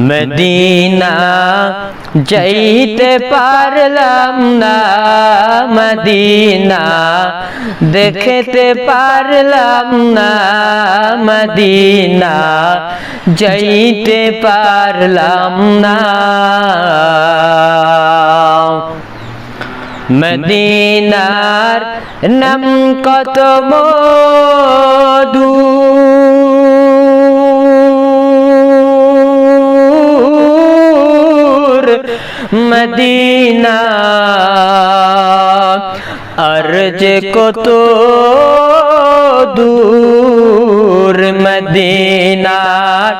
Medina যাইতে পারলাম না, মদিনা দেখতে পারলাম না, মদিনা যাইতে পারলাম না। মদিনার নাম কত মধু? মদিনা। যে কত দূর মদিনার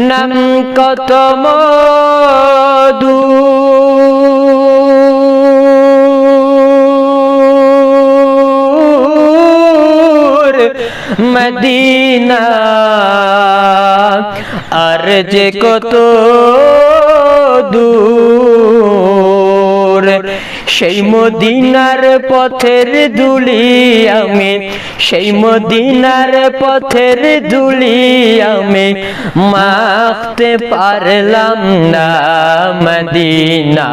নাম কত মধু। মদিনা। যে কত দূর সেই মদিনার পথের দুলি আমি সেই মদিনার পথের দুলি আমি মাখতে পারলাম না মদিনা।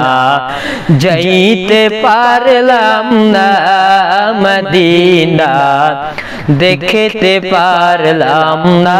যাইতে পারলাম না মদিনা। দেখতে পারলাম না।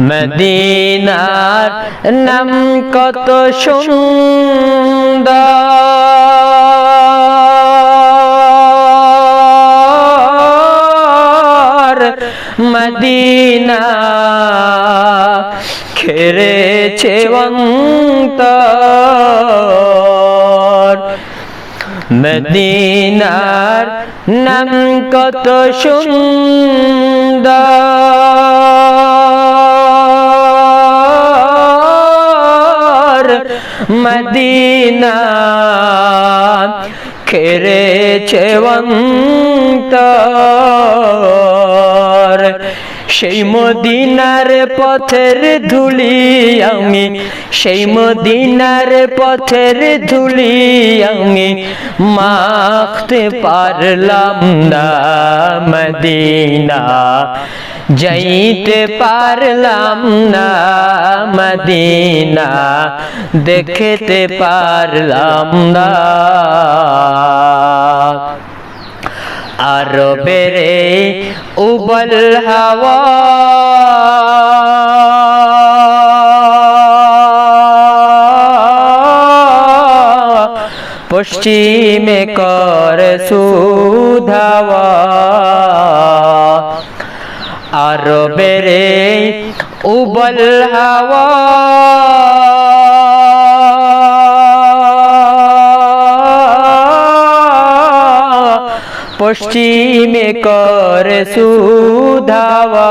মদিনার নাম কত সুন্দর। মদিনা খেরেছে অন্তর। মদিনার নাম কত সুন্দর। মদিনা খেরেছে অন্তর। সেই মদিনার পথের ধুলি আমি, সেই মদিনার পথের ধুলি আমি মাখতে পারলাম না মদিনা, যাইতে পারলাম না মদিনা দেখতে পারলাম না। আরবের উবল হাওয়া পশ্চিমে কর সুধাওয়া। আরবের উবল হাওয়া। পশ্চিমে কর সুধাওয়া।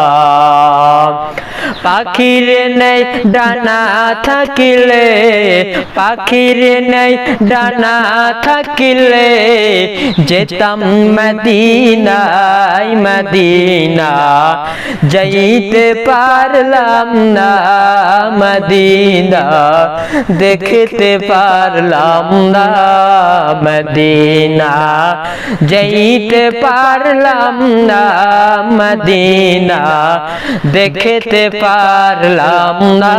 পাখির নেই ডানা থাকিলে, পাখির নেই ডানা থাকিলে, যেতাম মদিনাই মদিনা, যাইতে পারলাম না মদিনা, দেখতে পারলাম না মদিনা, যাইতে পারলাম না মদিনা, দেখতে পারলাম না।